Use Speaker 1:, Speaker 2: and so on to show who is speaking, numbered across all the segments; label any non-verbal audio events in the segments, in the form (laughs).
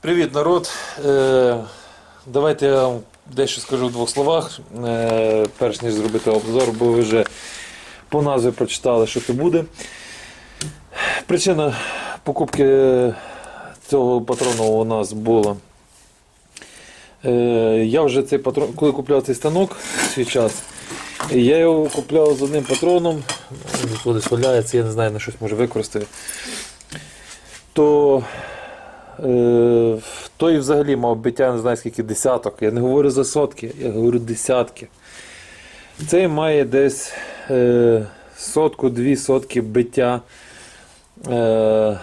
Speaker 1: Привіт, народ. Е, давайте я вам дещо скажу в двох словах, е, перш ніж зробити обзор, бо ви вже по назві прочитали, що це буде. Причина покупки цього патрону у нас була. Е, я вже цей патрон, коли купляв цей станок свій час, я його купляв з одним патроном, він десь валяється, я не знаю, на щось може використати. То Е, той взагалі мав биття, не знаю скільки десяток. Я не говорю за сотки, я говорю десятки. Цей має десь е, сотку-дві сотки биття е,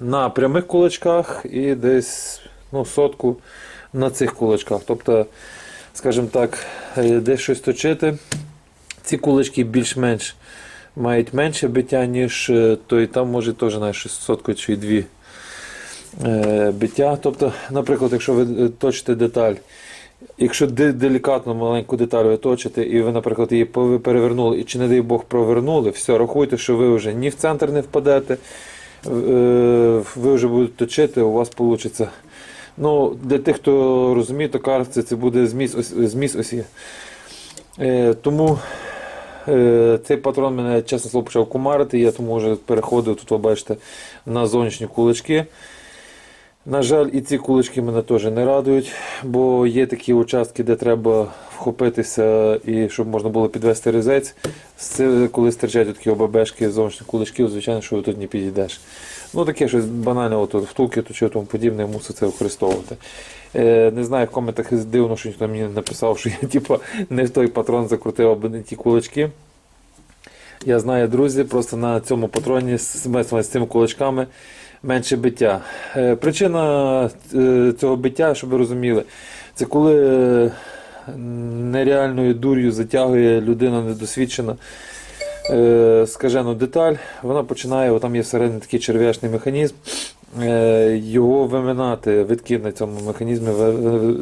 Speaker 1: на прямих кулачках і десь ну, сотку на цих кулачках. Тобто, скажімо так, е, десь щось точити. Ці кулачки більш-менш мають менше биття, ніж е, той там може теж щось сотку чи дві е, биття. Тобто, наприклад, якщо ви е, точите деталь, якщо де- делікатно маленьку деталь ви точите, і ви, наприклад, її перевернули, і чи не дай Бог провернули, все, рахуйте, що ви вже ні в центр не впадете, ви вже будете точити, у вас вийде. Ну, для тих, хто розуміє, то кажеться, це буде зміс, ос- зміс осі. Тому цей патрон мене, чесно слово, почав кумарити, я тому вже переходив, тут ви бачите, на зовнішні кулачки. На жаль, і ці кулички мене теж не радують, бо є такі участки, де треба вхопитися і щоб можна було підвести резець. Це коли стирчать такі ОББшки зовнішні кулички, звичайно, що тут не підійдеш. Ну таке щось банальне, от, втулки то чи тому подібне, я мусив це використовувати. Е, не знаю, в коментах дивно, що ніхто мені не написав, що я типу, не в той патрон закрутив або не ті кулички. Я знаю, друзі, просто на цьому патроні з, цими кулачками менше биття. Е, Причина е, цього биття, щоб ви розуміли, це коли нереальною дур'ю затягує людина недосвідчена скажену деталь, вона починає, там є всередині такий черв'ячний механізм, його виминати, витки на цьому механізмі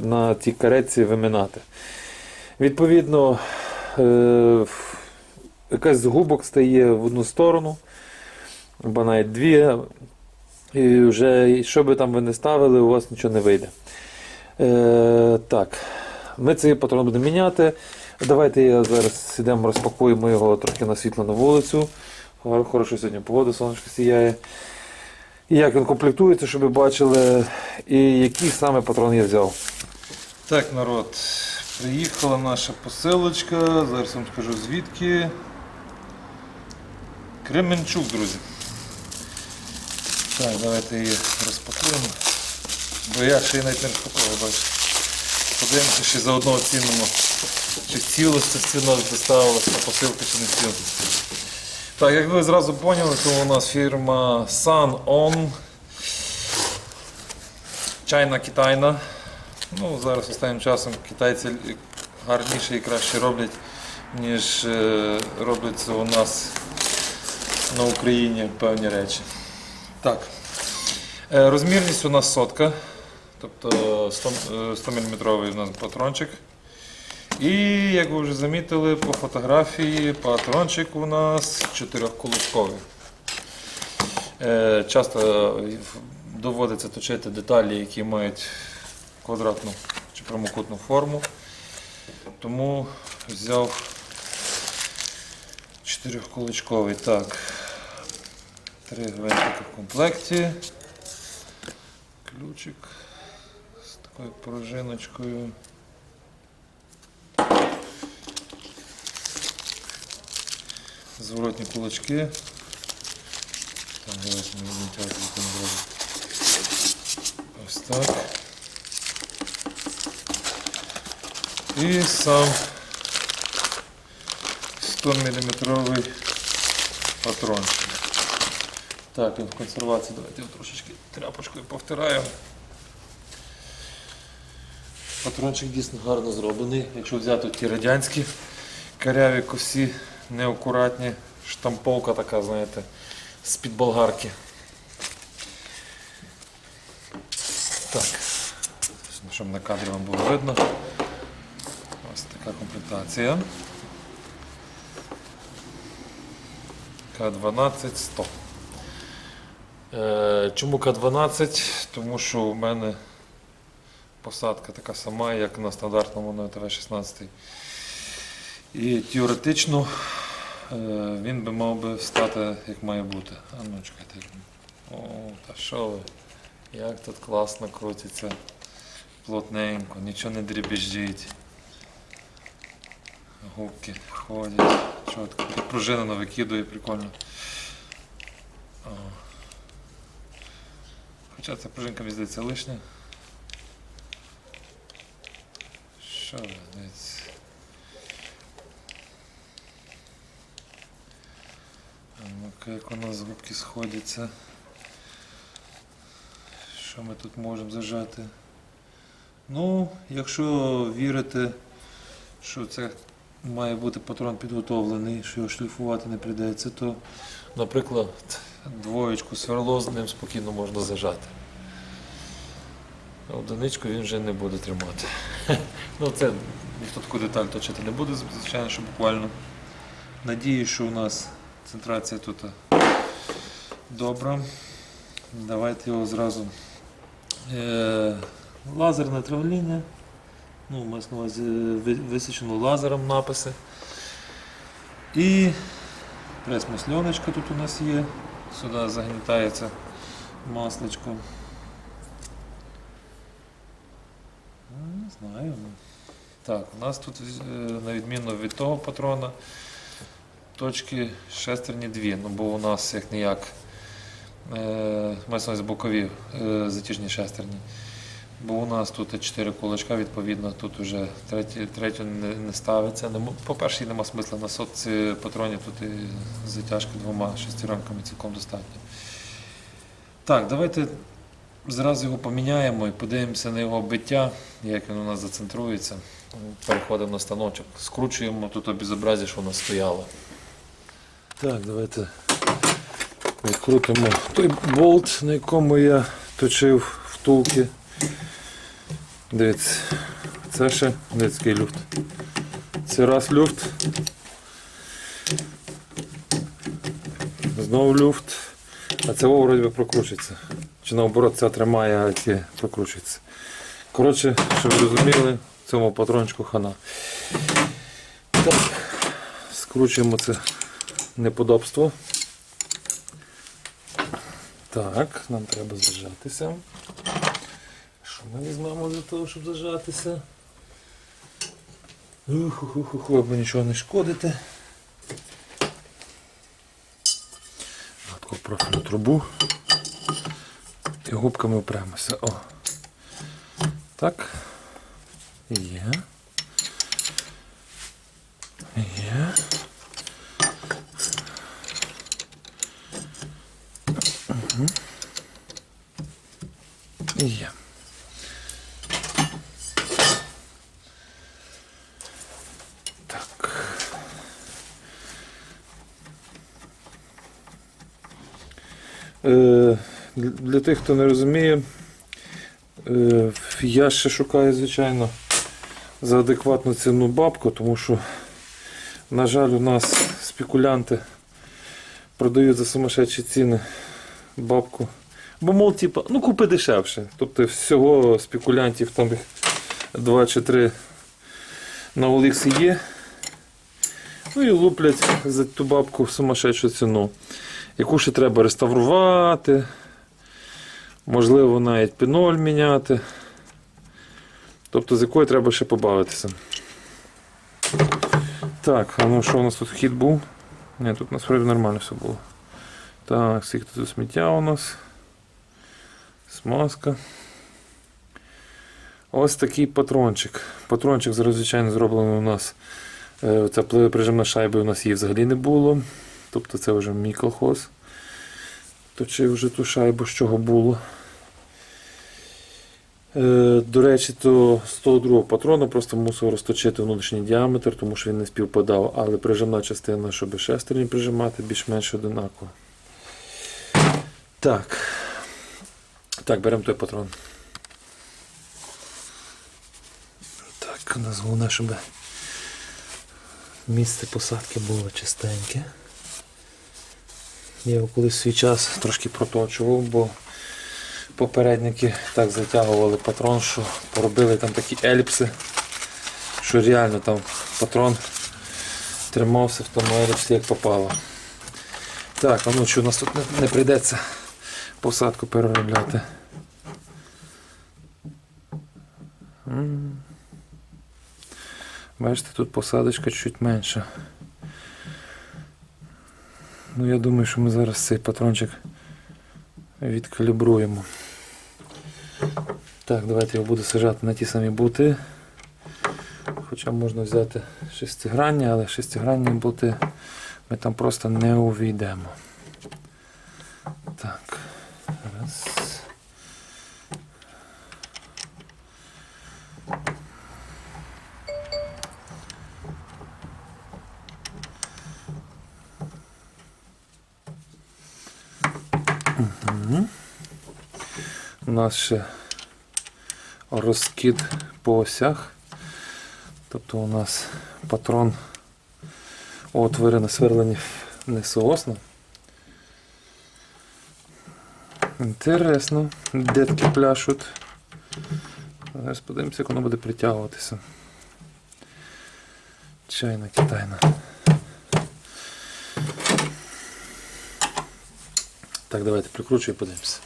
Speaker 1: на цій каретці виминати. Відповідно, е, якась згубок стає в одну сторону, або навіть дві, і вже що би там ви не ставили, у вас нічого не вийде. Е, так, ми цей патрон будемо міняти. Давайте я зараз ідемо, розпакуємо його трохи на світло на вулицю. Хор- Хорошо сьогодні погода, сонечко сіяє. І як він комплектується, щоб ви бачили, і який саме патрон я взяв. Так, народ, приїхала наша посилочка. Зараз вам скажу звідки. Кременчук, друзі. Так, давайте її розпакуємо. Бо я ще й навіть не розпакував, бачите. Подивимося, ще заодно оцінимо, чи цілості ціна доставилася на посилки, чи не цілості. Так, як ви зразу поняли, то у нас фірма Sun On. Чайна китайна. Ну, зараз останнім часом китайці гарніше і краще роблять, ніж е, робляться у нас на Україні певні речі. Так. Е, Розмірність у нас сотка, тобто 100, е, 100 мм у нас патрончик. І як ви вже замітили по фотографії, патрончик у нас чотирьохкулачковий. Е, Часто доводиться точити деталі, які мають квадратну чи прямокутну форму. Тому взяв чотирьохкулачковий. Так. Три гвинтика в комплекті. Ключик з такою пружиночкою. Зворотні кулачки. Так, давайте ми витягуємо одразу. Ось так. І сам 100 мм патрончик. Так, він в консервації, давайте його трошечки тряпочкою повтираю. Патрончик дійсно гарно зроблений. Якщо взяти ті радянські каряві косі, неакуратні, штамповка така, знаєте, з-під болгарки. Так, щоб на кадрі вам було видно. Ось така комплектація. К12 100. Е, чому К12? Тому що у мене посадка така сама, як на стандартному на ТВ-16. І теоретично він би мав би стати як має бути. А ну чекайте. О, та що ви? Як тут класно крутиться. Плотненько, нічого не дрібіжить. Губки ходять. Чітко. Пружинено викидує, прикольно. О. Хоча ця пружинка мені здається лишня. Що ви, дивіться. А як у нас губки сходяться. Що ми тут можемо зажати? Ну, якщо вірити, що це має бути патрон підготовлений, що його шліфувати не прийдеться, то, наприклад, двоєчку сверло з ним спокійно можна зажати. Одиничку він вже не буде тримати. (laughs) Ну, це ніхто таку деталь точити не буде, звичайно, що буквально. Надію, що у нас центрація тут добра. Давайте його зразу. Е, лазерне травління. Ну, мається на увазі висічено лазером написи. І прес-масльоночка тут у нас є. Сюди загнітається масличко. Ну, Не знаю. ну. Так, у нас тут, е, на відміну від того патрона, точки шестерні дві, ну бо у нас як ніяк е, увазі бокові е, затяжні шестерні. Бо у нас тут 4 кулачка, відповідно, тут вже третю не, не ставиться. По-перше, нема смисла на сотці патронів, тут і затяжка двома шестеренками цілком достатньо. Так, давайте зразу його поміняємо і подивимося на його биття, як він у нас зацентрується. Переходимо на станочок, скручуємо тут обізобразі, що у нас стояло. Так, давайте відкрутимо той болт, на якому я точив втулки. Дивіться, це ще дивіться, який люфт. Це раз люфт. Знову люфт. А це вроді прокручується. Чи наоборот ця тримає, а ці прокручуються. Коротше, щоб ви розуміли, цьому патрончику хана. Так, скручуємо це неподобство. Так, нам треба зажатися. Що ми візьмемо для того, щоб зажатися? Ух-ух-ух, аби нічого не шкодити. Таку профільну трубу. І губками впрямося. О. Так. Є. Є. Є. Так. Е, для тих, хто не розуміє, е, я ще шукаю, звичайно, за адекватну ціну бабку, тому що, на жаль, у нас спекулянти продають за сумасшедші ціни бабку. Бо, мол, типа, ну купи дешевше. Тобто всього спекулянтів там їх 2 чи 3 на Оліксі є. Ну і луплять за ту бабку сумасшедшу ціну, яку ще треба реставрувати, можливо, навіть піноль міняти. Тобто з якою треба ще побавитися. Так, а ну що у нас тут вхід був? Ні, тут насправді нормально все було. Так, скільки тут сміття у нас. Смазка. Ось такий патрончик. Патрончик звичайно, зроблений у нас. Е, Ця прижимна шайба у нас її взагалі не було. Тобто це вже мій колхоз. Точив вже ту шайбу, з чого було. Е, До речі, то з того другого патрона просто мусив розточити внутрішній діаметр, тому що він не співпадав, але прижимна частина, щоб шестерні прижимати, більш-менш одинаково. Так. Так, беремо той патрон. Так, у нас головне, щоб місце посадки було чистеньке. Я його колись свій час трошки проточував, бо попередники так затягували патрон, що поробили там такі еліпси, що реально там патрон тримався в тому еліпсі як попало. Так, а ну що у нас тут не, не прийдеться посадку переробляти. Бачите, тут посадочка чуть менша. Ну я думаю, що ми зараз цей патрончик відкалібруємо. Так, давайте його буду сажати на ті самі болти. Хоча можна взяти шестигранні, але шестигранні болти ми там просто не увійдемо. Нас ще розкид по осях. Тобто у нас патрон отвори насверлені не соосно. Інтересно, де такі пляшуть. Зараз подивимося, як воно буде притягуватися. Чайна китайна. Так, давайте прикручуй і подивимося.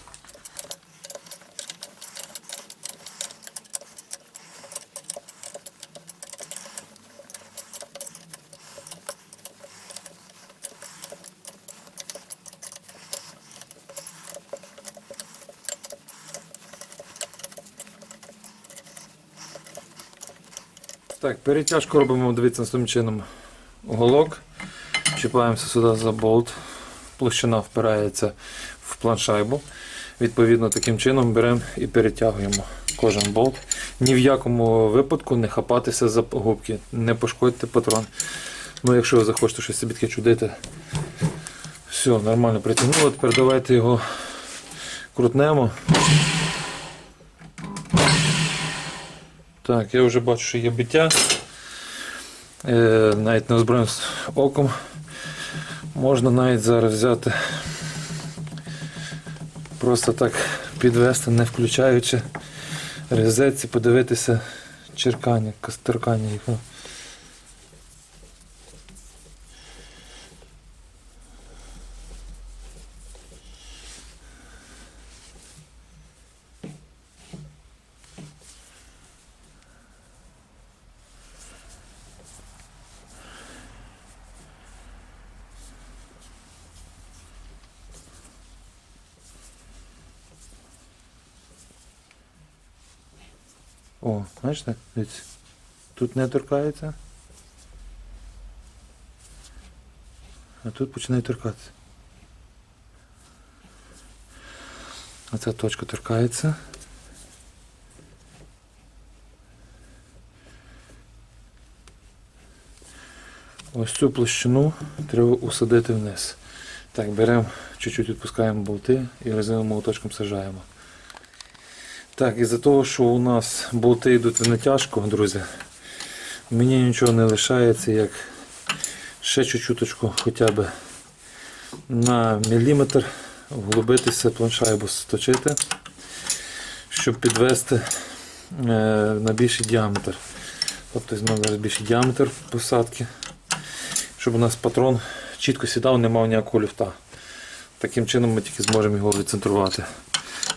Speaker 1: Так, перетяжку робимо, дивіться, наступним чином уголок. Чіпаємося сюди за болт. Площина впирається в планшайбу. Відповідно, таким чином беремо і перетягуємо кожен болт. Ні в якому випадку не хапатися за губки, не пошкодьте патрон. Ну, якщо ви захочете щось собі таке чудити, все, нормально притягнуло. Тепер давайте його крутнемо. Так, я вже бачу, що є биття. Е, навіть не озброєним оком. Можна навіть зараз взяти, просто так підвести, не включаючи резеці, подивитися черкання, костеркання їх. О, бачите, тут не торкається. А тут починає торкатися. Оця точка торкається. Ось цю площину треба усадити вниз. Так, беремо, чуть-чуть відпускаємо болти і резиновим молоточком сажаємо. Так, із-за того, що у нас болти йдуть в натяжку, друзі, мені нічого не лишається, як ще чуть-чуточку хоча б на міліметр вглубитися планшайбу сточити, щоб підвести е, на більший діаметр. Тобто візьмемо зараз більший діаметр посадки, щоб у нас патрон чітко сідав, не мав ніякого люфта. Таким чином ми тільки зможемо його відцентрувати.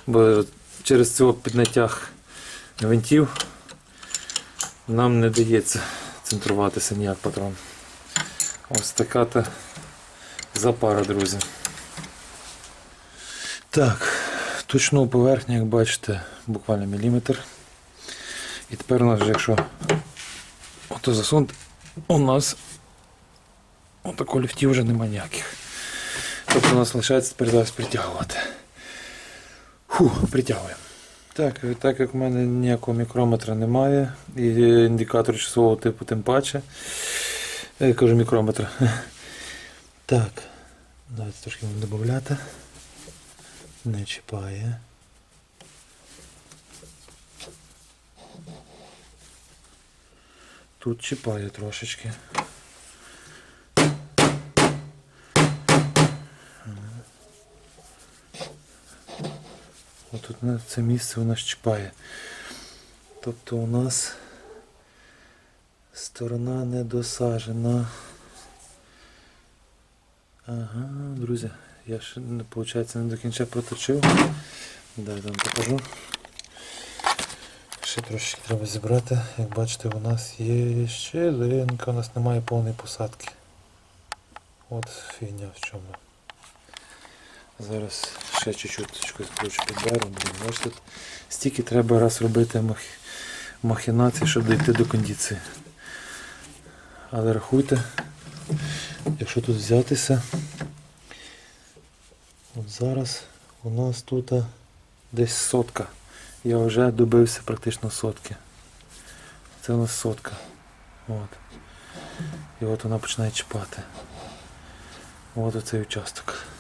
Speaker 1: Бо через цього піднаттях гвинтів нам не дається центруватися ніяк патрон. Ось така та запара, друзі. Так, точну поверхню, як бачите, буквально міліметр. І тепер у нас, якщо ото засунути, у нас отако ліфтів вже немає ніяких. Тобто у нас лишається тепер зараз притягувати. Фу, притягуємо. Так, так як в мене ніякого мікрометра немає, і індикатор часового типу тим паче. Я кажу мікрометра. (laughs) Так, давайте трошки будемо додати. Не чіпає. Тут чіпає трошечки. Отут на це місце вона щипає. Тобто у нас сторона не досажена. Ага, друзі, я ще виходить, не до кінця проточив. Дай вам покажу. Ще трошки треба зібрати. Як бачите, у нас є щелинка, у нас немає повної посадки. От фігня в чому. Зараз ще чуть-чуть блін, бачите, стільки треба раз робити мах... махінацій, щоб дійти до кондиції. Але рахуйте, якщо тут взятися, от зараз у нас тут десь сотка. Я вже добився практично сотки. Це у нас сотка. От. І от вона починає чіпати. От оцей участок.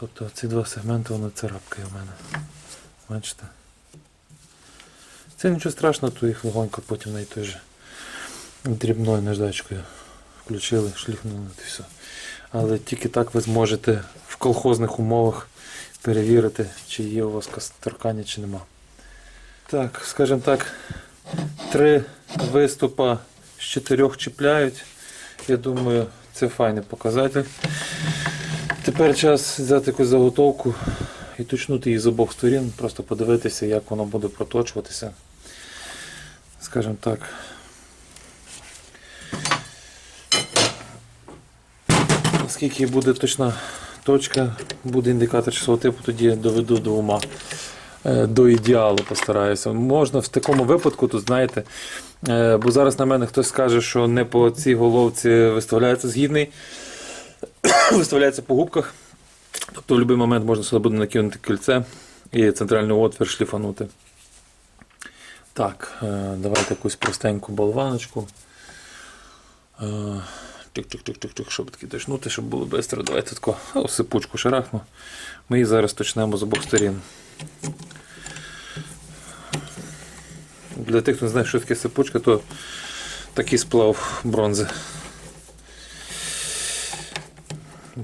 Speaker 1: Тобто ці два сегменти воно царапкає в мене. Бачите? Це нічого страшного, то їх легонько потім на той же дрібною наждачкою включили, шліфнули і все. Але тільки так ви зможете в колхозних умовах перевірити, чи є у вас касторкання, чи нема. Так, скажімо так, три виступа з чотирьох чіпляють. Я думаю, це файний показатель. Тепер час взяти якусь заготовку і точнути її з обох сторін, просто подивитися, як воно буде проточуватися. Скажімо так. Оскільки буде точна точка, буде індикатор часового типу, тоді доведу до ума. Е, До ідеалу постараюся. Можна в такому випадку, тут знаєте, е, бо зараз на мене хтось скаже, що не по цій головці виставляється згідний, (coughs) виставляється по губках. Тобто в будь-який момент можна сюди буде накинути кільце і центральний отвір шліфанути. Так, е, давайте якусь простеньку болваночку. Е, Тик-тик-тик-тик-тик, щоб таки точнути, щоб було швидко. Давайте таку о, сипучку шарахну. Ми її зараз точнемо з обох сторін. Для тих, хто не знає, що таке сипучка, то такий сплав бронзи.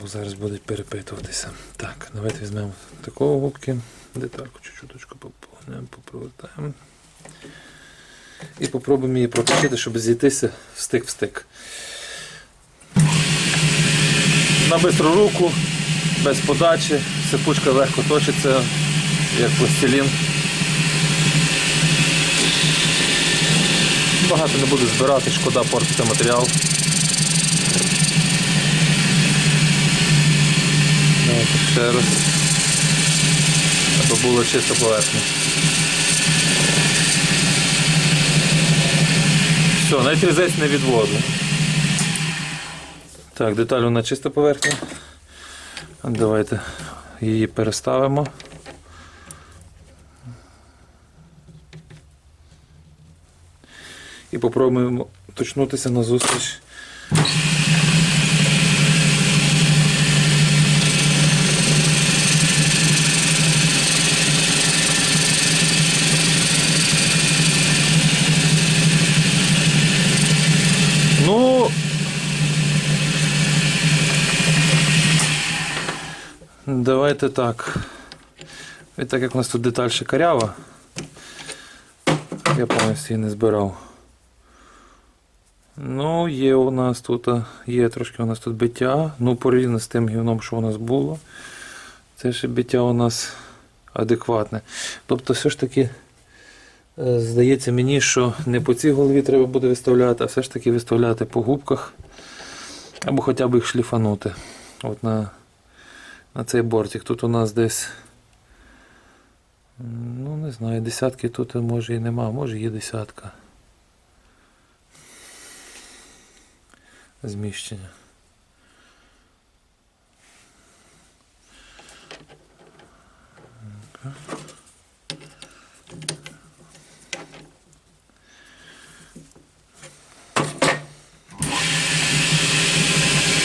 Speaker 1: Бо зараз будуть перепитуватися. Так, давайте візьмемо такого губки, детальку чуть-чуть поповнимо, попровертаємо. І попробуємо її проточити, щоб зійтися в стик в стик. На бистру руку, без подачі, сипучка легко точиться, як пластилін. Багато не буду збирати, шкода портити матеріал. Ще раз. Аби було чисто поверхня. Все, навіть різець не відводу. Так, деталь на чиста поверхня. Давайте її переставимо. І попробуємо точнутися на зустріч. Ну, давайте так. І так як у нас тут деталь ще я повністю її не збирав. Ну, є у нас тут, є трошки у нас тут биття. Ну, порівняно з тим гівном, що у нас було. Це ще биття у нас адекватне. Тобто, все ж таки, е, здається мені, що не по цій голові треба буде виставляти, а все ж таки виставляти по губках. Або хоча б їх шліфанути. От на, на цей бортик. Тут у нас десь. Ну, не знаю, десятки тут може і нема, може є десятка. Зміщення. Так.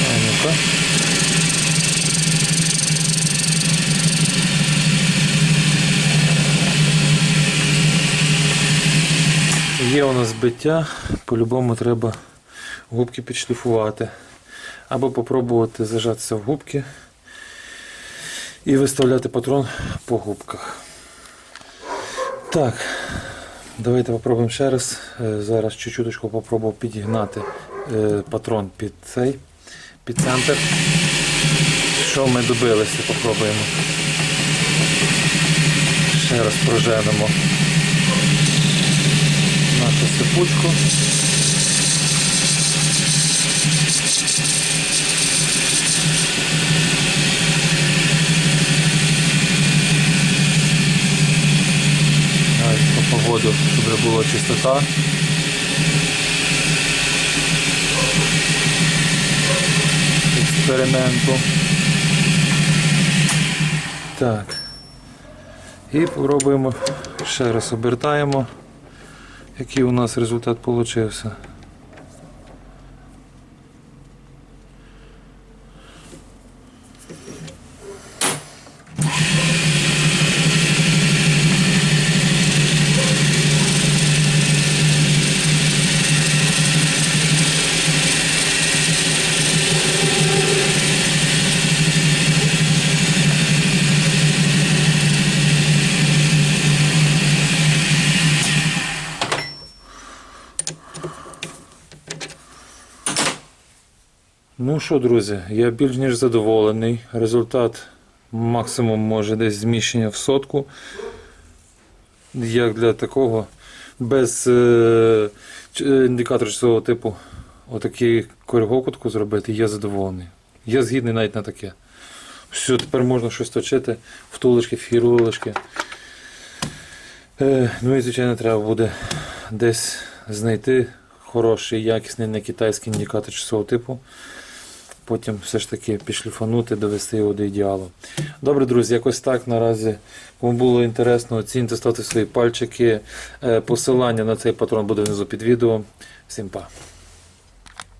Speaker 1: А ну-ка. Є у по-любому треба губки підшліфувати. Або попробувати зажатися в губки і виставляти патрон по губках. Так, давайте попробуємо ще раз. Е, Зараз чуть-чуточку попробую підігнати е, патрон під цей, під центр. Що ми добилися, попробуємо. Ще раз проженемо Навіть по погоду, щоб була чистота. Експерименту. Так. І попробуємо ще раз обертаємо, який у нас результат получився. Ну що, друзі, я більш ніж задоволений. Результат максимум може десь зміщення в сотку. Як для такого, без е, е, індикатора часового типу, отакий коригокутку зробити, я задоволений. Я згідний навіть на таке. Все, тепер можна щось точити, втулочки, фірулочки. Е, ну і звичайно, треба буде десь знайти хороший, якісний, не китайський індикатор часового типу. Потім все ж таки пішліфанути, довести його до ідеалу. Добре, друзі, якось так наразі. Кому було інтересно, оціньте, ставте свої пальчики. Е, Посилання на цей патрон буде внизу під відео. Всім па.